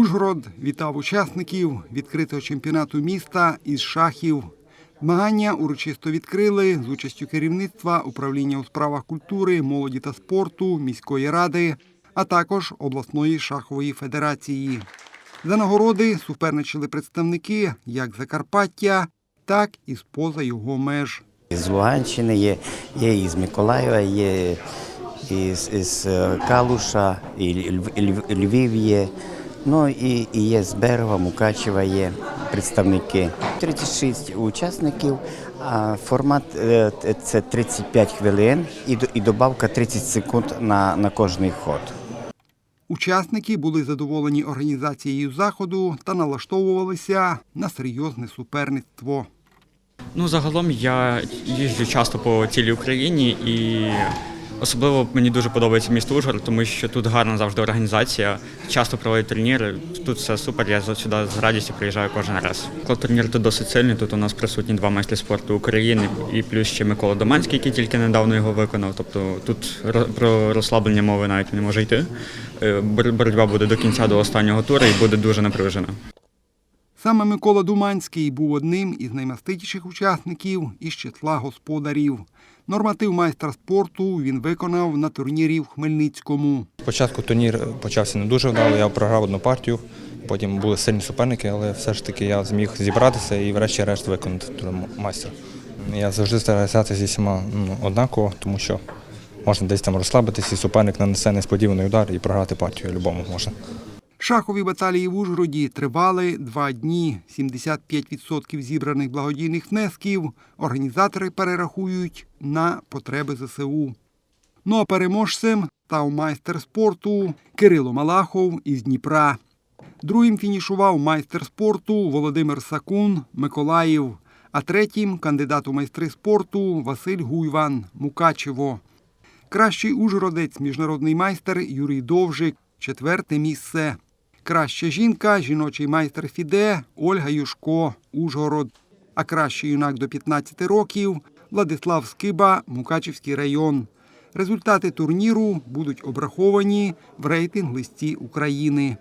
Ужгород вітав учасників відкритого чемпіонату міста із шахів. Змагання урочисто відкрили з участю керівництва управління у справах культури, молоді та спорту, міської ради, а також обласної шахової федерації. За нагороди суперничали представники як Закарпаття, так і з поза його меж. З Луганщини є, є із Миколаєва, є із, із е, Калуша, і Льв- Льв- Львів є. Ну і, і є з Берега, Мукачева є представники. 36 учасників, а формат е, це 35 хвилин і, до- і добавка 30 секунд на, на кожний ход. Учасники були задоволені організацією заходу та налаштовувалися на серйозне суперництво. Ну, загалом я їжджу часто по цілій Україні і особливо мені дуже подобається місто Ужгород, тому що тут гарна завжди організація, часто проводять турніри. Тут все супер. Я сюди з радістю приїжджаю кожен раз. Турнір тут досить сильний. Тут у нас присутні два майстри спорту України і плюс ще Микола Доманський, який тільки недавно його виконав. Тобто тут про розслаблення мови навіть не може йти. Е, Боротьба буде до кінця до останнього туру і буде дуже напружена. Саме Микола Думанський був одним із наймаститіших учасників із числа господарів. Норматив майстра спорту він виконав на турнірі в Хмельницькому. Спочатку турнір почався не дуже вдало, я програв одну партію, потім були сильні суперники, але все ж таки я зміг зібратися і врешті-решт виконати тур майстер. Я завжди стараюся зі всіма ну, однаково, тому що можна десь там розслабитися, і суперник нанесе несподіваний удар і програти партію любому можна. Шахові баталії в Ужгороді тривали два дні. 75% зібраних благодійних внесків організатори перерахують на потреби ЗСУ. Ну а переможцем став майстер спорту Кирило Малахов із Дніпра. Другим фінішував майстер спорту Володимир Сакун Миколаїв, а третім кандидат у майстри спорту Василь Гуйван Мукачево. Кращий ужгородець міжнародний майстер Юрій Довжик, четверте місце. Краща жінка жіночий майстер Фіде Ольга Юшко, Ужгород. А кращий юнак до 15 років Владислав Скиба, Мукачівський район. Результати турніру будуть обраховані в рейтинг листі України.